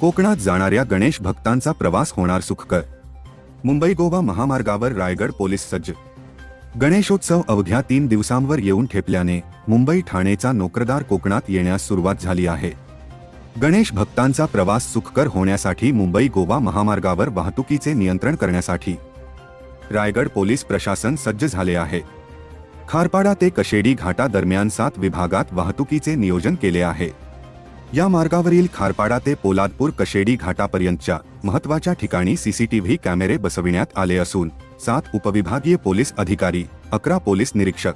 कोकणात जाणाऱ्या गणेश भक्तांचा प्रवास होणार सुखकर. मुंबई गोवा महामार्गावर रायगड पोलीस सज्ज. गणेशोत्सव अवघ्या तीन दिवसांवर येऊन ठेपल्याने मुंबई ठाणेचा नोकरदार कोकणात येण्यास सुरुवात झाली आहे. गणेश भक्तांचा प्रवास सुखकर होण्यासाठी मुंबई गोवा महामार्गावर वाहतुकीचे नियंत्रण करण्यासाठी रायगड पोलीस प्रशासन सज्ज झाले आहे. खारपाडा ते कशेडी घाटा दरम्यान सात विभागात वाहतुकीचे नियोजन केले आहे. या मार्गावरील खारपाडा ते पोलादपूर कशेडी घाटापर्यंतच्या महत्त्वाच्या ठिकाणी सीसीटीव्ही कॅमेरे बसविण्यात आले असून सात उपविभागीय पोलीस अधिकारी अकरा पोलीस निरीक्षक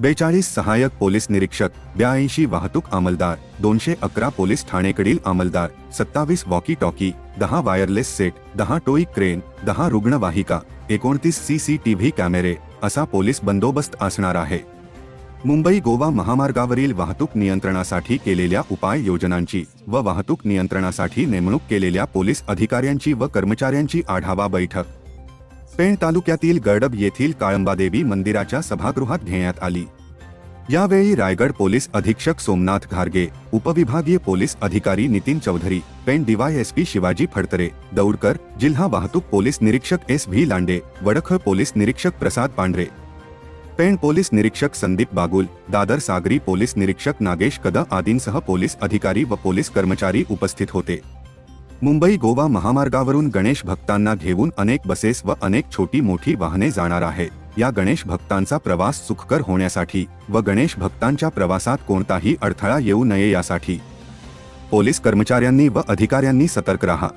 बेचाळीस सहाय्यक पोलीस निरीक्षक ब्याऐंशी वाहतूक अंमलदार दोनशे अकरा पोलीस ठाणेकडील अंमलदार सत्तावीस वॉकी टॉकी दहा वायरलेस सेट दहा टोई क्रेन दहा रुग्णवाहिका एकोणतीस सीसीटीव्ही कॅमेरे असा पोलीस बंदोबस्त असणार आहे. मुंबई गोवा महामार्गावरील वाहतूक नियंत्रणासाठी केलेल्या उपाययोजनांची व वाहतूक नियंत्रणासाठी नेमणूक केलेल्या पोलीस अधिकाऱ्यांची व कर्मचाऱ्यांची आढावा बैठक. पेण तालुक्यातील गडब येथील काळंबादेवी मंदिराच्या सभागृहात घेण्यात आली. यावेळी रायगड पोलीस अधीक्षक सोमनाथ घारगे उपविभागीय पोलीस अधिकारी नितीन चौधरी पेण डीवायएसपी शिवाजी फडतरे दौडकर जिल्हा वाहतूक पोलीस निरीक्षक S V Lande Vadkhal police निरीक्षक प्रसाद पांढरे पेण पोलीस निरीक्षक संदीप बागुल दादर सागरी पोलीस निरीक्षक नागेश कदा आदींसह पोलीस अधिकारी व पोलीस कर्मचारी उपस्थित होते. मुंबई गोवा महामार्गावरून गणेश भक्तांना घेऊन अनेक बसेस व अनेक छोटी मोठी वाहने जाणार आहेत या गणेश भक्तांचा प्रवास सुखकर होण्यासाठी व गणेश भक्तांच्या प्रवासात कोणताही अडथळा येऊ नये यासाठी. पोलीस कर्मचाऱ्यांनी व अधिकाऱ्यांनी सतर्क राहा.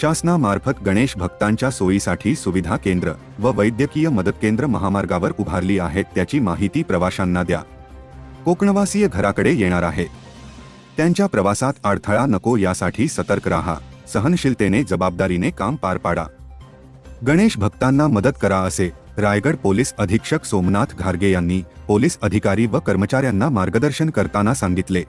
शासनामार्फत गणेश भक्तांच्या सोयीसाठी सुविधा केंद्र व वैद्यकीय मदत केंद्र महामार्गावर उभारली आहेत त्याची माहिती प्रवाशांना द्या. कोकणवासीय घराकडे येणार आहे. त्यांच्या प्रवासात अडथळा नको यासाठी सतर्क राहा. सहनशीलतेने जबाबदारीने काम पार पाडा. गणेश भक्तांना मदत करा असे रायगड पोलीस अधीक्षक सोमनाथ घारगे यांनी पोलीस अधिकारी व कर्मचाऱ्यांना मार्गदर्शन करताना सांगितले.